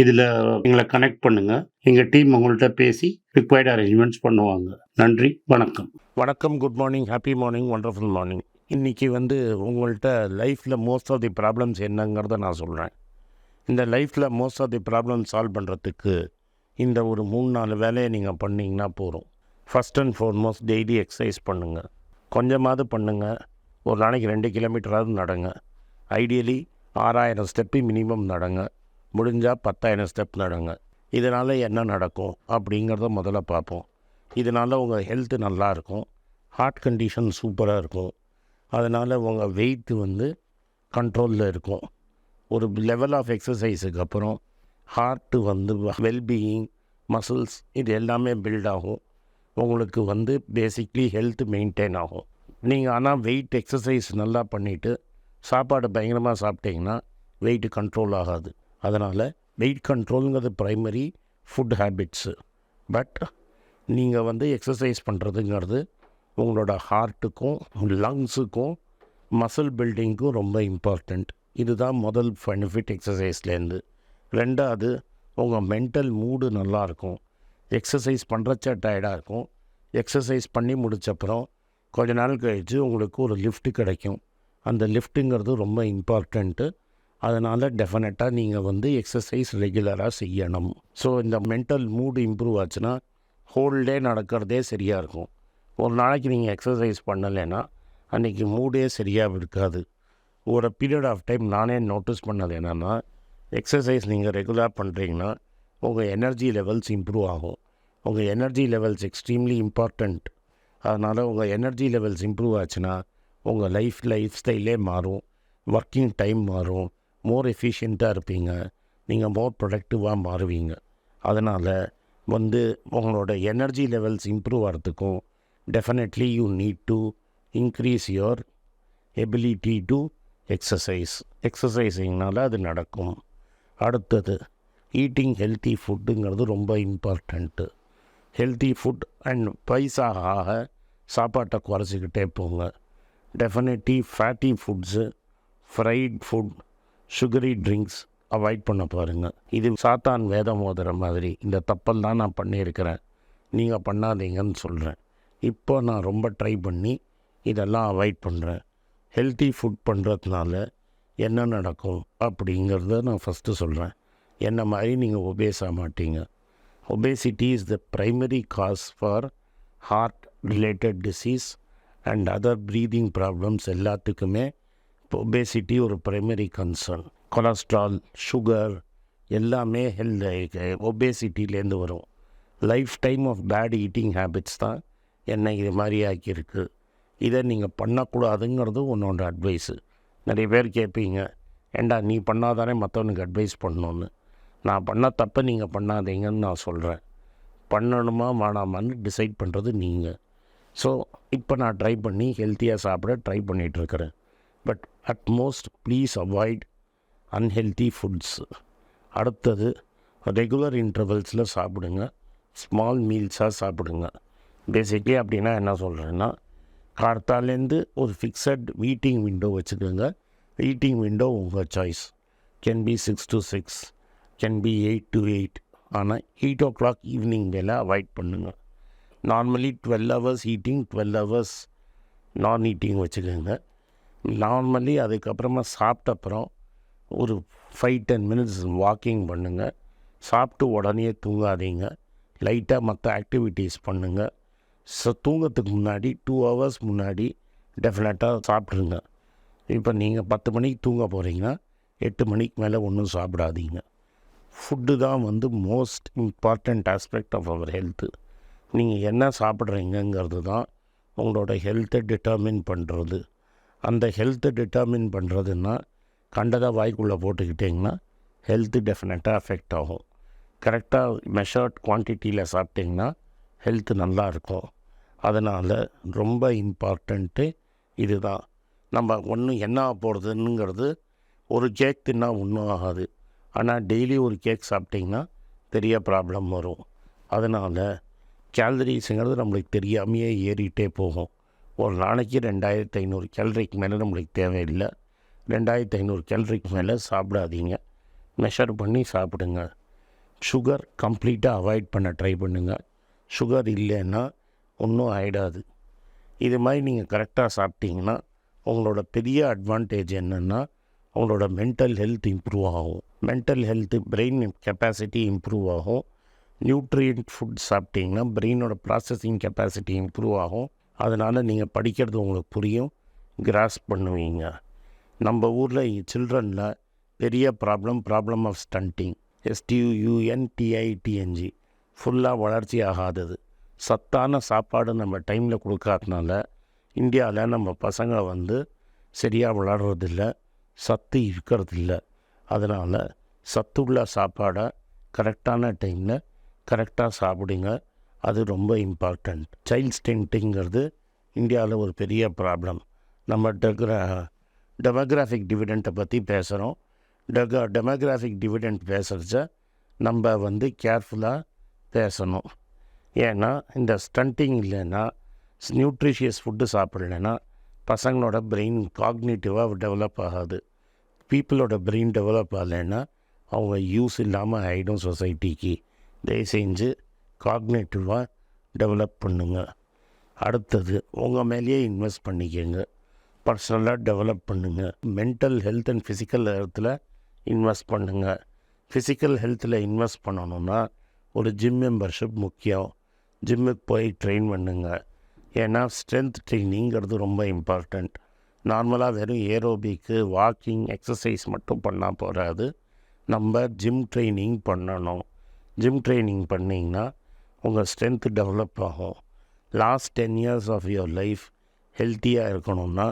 இதில் எங்களை கனெக்ட் பண்ணுங்கள் எங்கள் டீம் உங்கள்கிட்ட பேசி ரிக்வயர்ட் அரேஞ்ச்மெண்ட்ஸ் பண்ணுவாங்க. நன்றி வணக்கம். வணக்கம் good morning happy morning wonderful morning இன்றைக்கி வந்து உங்கள்கிட்ட லைஃப்பில் மோஸ்ட் ஆஃப் தி ப்ராப்ளம்ஸ் என்னங்கிறத நான் சொல்கிறேன் இந்த லைஃப்பில் most of the problem solve பண்ணுறதுக்கு இந்த ஒரு மூணு நாலு வேலையை நீங்கள் பண்ணிங்கன்னா போதும். First and foremost daily exercise பண்ணுங்கள் கொஞ்சமாவது பண்ணுங்கள் ஒரு நாளைக்கு ரெண்டு கிலோமீட்டராவது நடங்க. ஐடியலி ஆறாயிரம் ஸ்டெப்பு மினிமம் நடங்க. முடிஞ்சால் பத்தாயிரம் ஸ்டெப் நடங்க. இதனால் என்ன நடக்கும் அப்படிங்கிறத முதல்ல பார்ப்போம். இதனால் உங்கள் ஹெல்த்து நல்லாயிருக்கும் ஹார்ட் கண்டிஷன் சூப்பராக இருக்கும். அதனால் உங்கள் வெயிட் வந்து கண்ட்ரோலில் இருக்கும். ஒரு லெவல் ஆஃப் எக்ஸசைஸுக்கு அப்புறம் ஹார்ட்டு வந்து வெல்பீயிங் மசில்ஸ் இது எல்லாமே பில்ட் ஆகும். உங்களுக்கு வந்து பேசிக்லி ஹெல்த் மெயின்டைன் ஆகும். நீங்கள் ஆனால் வெயிட் எக்ஸசைஸ் நல்லா பண்ணிவிட்டு சாப்பாடு பயங்கரமாக சாப்பிட்டீங்கன்னா வெயிட்டு கண்ட்ரோல் ஆகாது. அதனால் வெயிட் கண்ட்ரோலுங்கிறது ப்ரைமரி ஃபுட் ஹேபிட்ஸு பட் நீங்கள் வந்து எக்ஸசைஸ் பண்ணுறதுங்கிறது உங்களோட ஹார்ட்டுக்கும் லங்ஸுக்கும் மசில் பில்டிங்க்கும் ரொம்ப இம்பார்ட்டண்ட் இதுதான் முதல் பெனிஃபிட் எக்ஸசைஸ்லேருந்து ரெண்டாவது உங்கள் மென்டல் மூடு நல்லாயிருக்கும் எக்ஸசைஸ் பண்ணுறச்ச டயர்டாக இருக்கும். எக்ஸசைஸ் பண்ணி முடிச்சப்புறம் கொஞ்ச நாள் கழித்து உங்களுக்கு ஒரு லிஃப்ட் கிடைக்கும். அந்த லிஃப்ட்டுங்கிறது ரொம்ப இம்பார்ட்டண்ட்டு அதனால் டெஃபினட்டாக நீங்கள் வந்து எக்ஸசைஸ் ரெகுலராக செய்யணும். ஸோ இந்த மென்டல் மூடு இம்ப்ரூவ் ஆச்சுன்னா ஹோல் டே நடக்கிறதே சரியாக இருக்கும். ஒரு நாளைக்கு நீங்கள் எக்ஸசைஸ் பண்ணலைன்னா அன்றைக்கி மூடே சரியாக இருக்காது. ஒரு பீரியட் ஆஃப் டைம் நானே நோட்டீஸ் பண்ணது என்னென்னா எக்ஸசைஸ் நீங்கள் ரெகுலராக பண்ணுறீங்கன்னா உங்கள் எனர்ஜி லெவல்ஸ் இம்ப்ரூவ் ஆகும். உங்கள் எனர்ஜி லெவல்ஸ் எக்ஸ்ட்ரீம்லி இம்பார்ட்டண்ட் அதனால் உங்கள் எனர்ஜி லெவல்ஸ் இம்ப்ரூவ் ஆச்சுன்னா உங்கள் லைஃப் லைஃப் ஸ்டைலே மாறும். ஒர்க்கிங் டைம் மாறும். மோர் எஃபிஷியண்ட்டாக இருப்பீங்க. நீங்கள் மோர் ப்ரொடக்டிவாக மாறுவீங்க. அதனால் வந்து உங்களோட எனர்ஜி லெவல்ஸ் இம்ப்ரூவ் ஆகிறதுக்கும் definitely you need to increase your ability to exercise எக்ஸசைஸிங்னால அது நடக்கும். அடுத்தது ஈட்டிங் ஹெல்த்தி ஃபுட்டுங்கிறது ரொம்ப இம்பார்ட்டண்ட்டு ஹெல்த்தி ஃபுட் அண்ட் பைசா ஆக சாப்பாட்டை குறைச்சிக்கிட்டே போங்க. Definitely fatty foods fried food sugary drinks avoid பண்ண பாருங்கள் இது சாத்தான் வேதம் ஓதுகிற மாதிரி. இந்த தப்பெல்லாம் நான் பண்ணியிருக்கிறேன். நீங்கள் பண்ணாதீங்கன்னு சொல்கிறேன் இப்போ நான் ரொம்ப ட்ரை பண்ணி இதெல்லாம் அவாய்ட் பண்ணுறேன் ஹெல்த்தி ஃபுட் பண்ணுறதுனால என்ன நடக்கும் அப்படிங்கிறத நான் ஃபஸ்ட்டு சொல்கிறேன் என்ன மாதிரி நீங்கள் ஒபேஸ் ஆக மாட்டீங்க. Obesity is the primary cause for heart related disease and other breathing problems எல்லாத்துக்குமே ஒபேசிட்டி ஒரு ப்ரைமரி கன்சர்ன் கொலஸ்ட்ரால் சுகர் எல்லாமே ஹெல்த் ஒபேசிட்டிலேருந்து வரும். Life time of bad eating habits தான் என்னை இது மாதிரி ஆக்கியிருக்கு. இதை நீங்கள் பண்ணக்கூடாதுங்கிறது உன்னோட அட்வைஸு நிறைய பேர் கேட்பீங்க ஏண்டா நீ பண்ணாதானே மற்றவனுக்கு அட்வைஸ் பண்ணணுன்னு நான் பண்ண தப்பை நீங்கள் பண்ணாதீங்கன்னு நான் சொல்கிறேன் பண்ணணுமா வேணாமான்னு டிசைட் பண்ணுறது நீங்கள் ஸோ இப்போ நான் ட்ரை பண்ணி ஹெல்த்தியாக சாப்பிட try பண்ணிகிட்ருக்கிறேன் but at most please avoid unhealthy foods அடுத்தது ரெகுலர் இன்டர்வல்ஸில் சாப்பிடுங்க. ஸ்மால் மீல்ஸாக சாப்பிடுங்க. பேசிக்லி அப்படின்னா என்ன சொல்கிறேன்னா கார்த்தாலேருந்து ஒரு ஃபிக்ஸட் வீட்டிங் விண்டோ வச்சுக்கோங்க. ஈட்டிங் விண்டோ உங்கள் choice can be six to six can be eight to eight ஆனால் எயிட் ஓ கிளாக் ஈவினிங் மேலே அவாய்ட் பண்ணுங்கள் normally twelve hours eating twelve hours non eating வச்சுக்கோங்க. நார்மலி அதுக்கப்புறமா சாப்பிட்ட அப்புறம் ஒரு ஃபைவ் டென் மினிட்ஸ் வாக்கிங் பண்ணுங்கள் சாப்பிட்டு உடனே தூங்காதீங்க. லைட்டாக மற்ற ஆக்டிவிட்டீஸ் பண்ணுங்கள் ஸோ தூங்கத்துக்கு முன்னாடி டூ ஹவர்ஸ் முன்னாடி டெஃபினட்டாக சாப்பிட்ருங்க இப்போ நீங்கள் பத்து மணிக்கு தூங்க போகிறீங்கன்னா எட்டு மணிக்கு மேலே ஒன்றும் சாப்பிடாதீங்க. ஃபுட்டு தான் வந்து most important aspect of our health நீங்கள் என்ன சாப்பிட்றீங்கங்கிறது தான் உங்களோட ஹெல்த்தை டிட்டர்மின் பண்ணுறது அந்த ஹெல்த்தை டிட்டர்மின் பண்ணுறதுன்னா கண்டதாக வாய்க்குள்ளே போட்டுக்கிட்டிங்கன்னா ஹெல்த்து டெஃபினட்டாக அஃபெக்ட் ஆகும். கரெக்டாக மெஷர்ட் குவான்டிட்டியில் சாப்பிட்டிங்கன்னா ஹெல்த்து நல்லா இருக்கும். அதனால் ரொம்ப இம்பார்ட்டண்ட்டு இதுதான். நம்ம ஒன்றும் என்ன ஆக போகிறதுங்கிறது ஒரு கேக் தின்னா ஒன்றும் ஆகாது. ஆனால் டெய்லி ஒரு கேக் சாப்பிட்டிங்கன்னா பெரிய ப்ராப்ளம் வரும். அதனால் கேலரிஸுங்கிறது நம்மளுக்கு தெரியாமையே ஏறிட்டே போகும். ஒரு நாளைக்கு ரெண்டாயிரத்து ஐநூறு கேலரிக்கு மேலே நம்மளுக்கு தேவையில்லை. ரெண்டாயிரத்து ஐநூறு கேலரிக்கு மேலே சாப்பிடாதீங்க. மெஷர் பண்ணி சாப்பிடுங்க. சுகர் கம்ப்ளீட்டாக அவாய்ட் பண்ண ட்ரை பண்ணுங்கள் சுகர் இல்லைன்னா ஒன்றும் ஆகிடாது இது மாதிரி நீங்கள் கரெக்டாக சாப்பிட்டீங்கன்னா உங்களோட பெரிய அட்வான்டேஜ் என்னென்னா உங்களோட மென்டல் ஹெல்த் இம்ப்ரூவ் ஆகும். Mental health brain capacity improve ஆகும். நியூட்ரியன்ட் ஃபுட் சாப்பிட்டீங்கன்னா பிரெயினோட ப்ராசஸிங் கெப்பாசிட்டி இம்ப்ரூவ் ஆகும். அதனால் நீங்கள் படிக்கிறது உங்களுக்கு புரியும். கிராஸ் பண்ணுவீங்க. நம்ம ஊரில் சில்ட்ரனில் பெரிய ப்ராப்ளம் ப்ராப்ளம் ஆஃப் ஸ்டண்டிங் எஸ்டியூஎன்டிஐடிஎன்ஜி ஃபுல்லாக வளர்ச்சி ஆகாதது. சத்தான சாப்பாடு நம்ம டைமில் கொடுக்காதனால இந்தியாவில் நம்ம பசங்க வந்து சரியாக வளர்கிறதில்ல சத்து இருக்கிறதில்ல. அதனால் சத்துள்ள சாப்பாடை கரெக்டான டைமில் கரெக்டாக சாப்பிடுங்க. அது ரொம்ப இம்பார்ட்டண்ட் சைல்ட் ஸ்டென்ட்டுங்கிறது இந்தியாவில் ஒரு பெரிய ப்ராப்ளம் நம்ம டெக்ரா டெமோக்ராஃபிக் டிவிடெண்ட்டை பற்றி பேசுகிறோம் டெக டெமோக்ராஃபிக் டிவிடெண்ட் பேசுகிறச்ச நம்ம வந்து கேர்ஃபுல்லாக பேசணும். ஏன்னா இந்த ஸ்டண்டிங் இல்லைன்னா நியூட்ரிஷியஸ் ஃபுட்டு சாப்பிட்லன்னா பசங்களோட பிரெயின் காக்னேட்டிவாக டெவலப் ஆகாது. பீப்புளோட பிரெயின் டெவலப் ஆகலைன்னா அவங்க யூஸ் இல்லாமல் ஆகிடும் சொசைட்டிக்கு தயவு செஞ்சு காக்னேட்டிவாக டெவலப் பண்ணுங்க. அடுத்தது உங்கள் மேலேயே இன்வெஸ்ட் பண்ணிக்கோங்க. பர்சனலாக டெவலப் பண்ணுங்கள் மென்டல் ஹெல்த் அண்ட் ஃபிசிக்கல் ஹெல்த்தில் இன்வெஸ்ட் பண்ணுங்கள் ஃபிசிக்கல் ஹெல்த்தில் இன்வெஸ்ட் பண்ணணுன்னா ஒரு ஜிம் மெம்பர்ஷிப் முக்கியம். ஜிம்முக்கு போய் ட்ரெயின் பண்ணுங்க. ஏன்னா ஸ்ட்ரென்த் ட்ரைனிங்கிறது ரொம்ப இம்பார்ட்டண்ட் நார்மலாக வெறும் ஏரோபிக்கு வாக்கிங் எக்ஸசைஸ் மட்டும் பண்ணால் போகாது நம்ம ஜிம் ட்ரைனிங் பண்ணணும். ஜிம் ட்ரைனிங் பண்ணிங்கன்னா உங்கள் ஸ்ட்ரென்த்து டெவலப் ஆகும். Last ten years of your life ஹெல்த்தியாக இருக்கணும்னா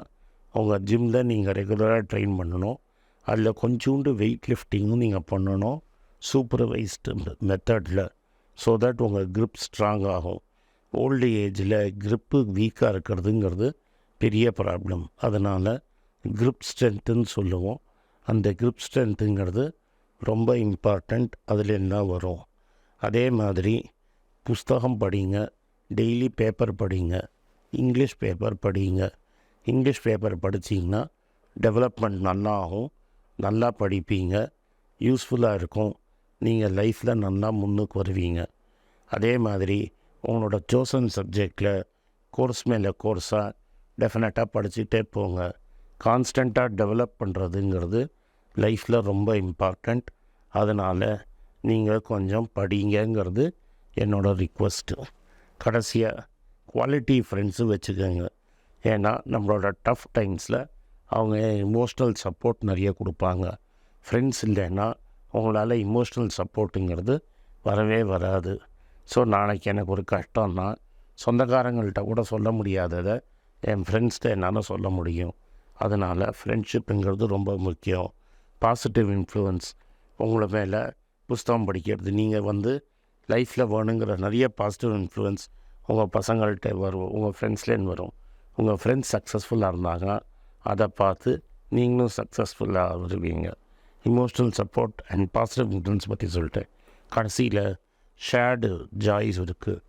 உங்கள் ஜிம்மில் நீங்கள் ரெகுலராக ட்ரெயின் பண்ணணும். அதில் கொஞ்சோண்டு வெயிட் லிஃப்டிங்கும் நீங்கள் பண்ணணும். சூப்பர்வைஸ்டு மெத்தடில் ஸோ தட் உங்கள் க்ரிப் ஸ்ட்ராங் ஆகும். ஓல்டு ஏஜில் க்ரிப்பு வீக்காக இருக்கிறதுங்கிறது பெரிய ப்ராப்ளம் அதனால் க்ரிப் ஸ்ட்ரென்த்துன்னு சொல்லுவோம். அந்த க்ரிப் ஸ்ட்ரென்த்துங்கிறது ரொம்ப இம்பார்ட்டண்ட் அதில் என்ன வரும்? அதே மாதிரி புஸ்தகம் படிங்க டெய்லி பேப்பர் படிங்க இங்கிலீஷ் பேப்பர் படிங்க. இங்கிலீஷ் பேப்பர் படிச்சிங்கன்னா டெவலப்மெண்ட் நல்லா ஆகும் நல்லா படிப்பீங்க யூஸ்ஃபுல்லாக இருக்கும். நீங்கள் லைஃப்பில் நல்லா முன்னுக்கு வருவீங்க. அதே மாதிரி உங்களோட சோசன் சப்ஜெக்டில் கோர்ஸ் மேலே கோர்ஸாக டெஃபினட்டாக படிச்சுட்டே போங்க. கான்ஸ்டண்ட்டாக டெவலப் பண்ணுறதுங்கிறது லைஃப்பில் ரொம்ப இம்பார்ட்டண்ட் அதனால் நீங்கள் கொஞ்சம் படிங்கங்கிறது என்னோடய ரிக்வஸ்ட்டு கடைசியாக குவாலிட்டி ஃப்ரெண்ட்ஸும் வச்சுக்கோங்க. ஏன்னா நம்மளோட டஃப் டைம்ஸில் அவங்க இமோஷ்னல் சப்போர்ட் நிறைய கொடுப்பாங்க. ஃப்ரெண்ட்ஸ் இல்லைன்னா உங்களால் இமோஷ்னல் சப்போர்ட்டுங்கிறது வரவே வராது. ஸோ நாளைக்கு எனக்கு ஒரு கஷ்டம்னா சொந்தக்காரங்கள்ட்ட கூட சொல்ல முடியாததை என் ஃப்ரெண்ட்ஸ்கிட்ட என்னால் சொல்ல முடியும். அதனால் ஃப்ரெண்ட்ஷிப்புங்கிறது ரொம்ப முக்கியம். பாசிட்டிவ் இன்ஃப்ளூயன்ஸ் உங்களை மேலே புஸ்தகம் படிக்கிறது. நீங்கள் வந்து லைஃப்பில் வேணுங்கிற நிறைய பாசிட்டிவ் இன்ஃப்ளூயன்ஸ் உங்கள் பசங்கள்கிட்ட வரும் உங்கள் ஃப்ரெண்ட்ஸ்லேருந்து வரும். உங்கள் ஃப்ரெண்ட்ஸ் சக்ஸஸ்ஃபுல்லாக இருந்தாங்கன்னா அதை பார்த்து நீங்களும் சக்ஸஸ்ஃபுல்லாக வருவீங்க. Emotional support and positive influence பற்றி சொல்லிட்டேன். கடைசியில் ஷேர்டு ஜாய்ஸ் இருக்குது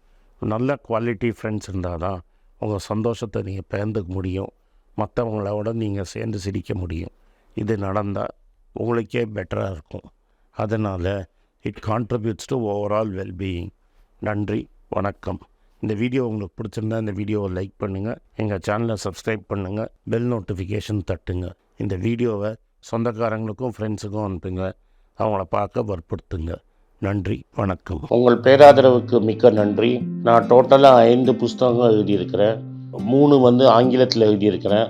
நல்ல குவாலிட்டி ஃப்ரெண்ட்ஸ் இருந்தால் தான் உங்கள் சந்தோஷத்தை நீங்கள் பகிர்ந்துக்க முடியும். மற்றவங்களோட நீங்கள் சேர்ந்து சிரிக்க முடியும். இது நடந்தால் உங்களுக்கே பெட்டராக இருக்கும். அதனால் it contributes to overall wellbeing நன்றி வணக்கம். இந்த வீடியோ உங்களுக்கு பிடிச்சிருந்தா இந்த வீடியோவை லைக் பண்ணுங்கள் எங்கள் சேனலை சப்ஸ்கிரைப் பண்ணுங்கள் பெல் நோட்டிஃபிகேஷன் தட்டுங்க. இந்த வீடியோவை சொந்தக்காரங்களுக்கும் ஃப்ரெண்ட்ஸுக்கும் அனுப்புங்க. அவங்கள பார்க்க வற்புறுத்துங்க. நன்றி வணக்கம். உங்கள் பேராதரவுக்கு மிக்க நன்றி. நான் டோட்டலாக ஐந்து புஸ்தகங்கள் எழுதியிருக்கிறேன். மூணு வந்து ஆங்கிலத்தில் எழுதியிருக்கிறேன்.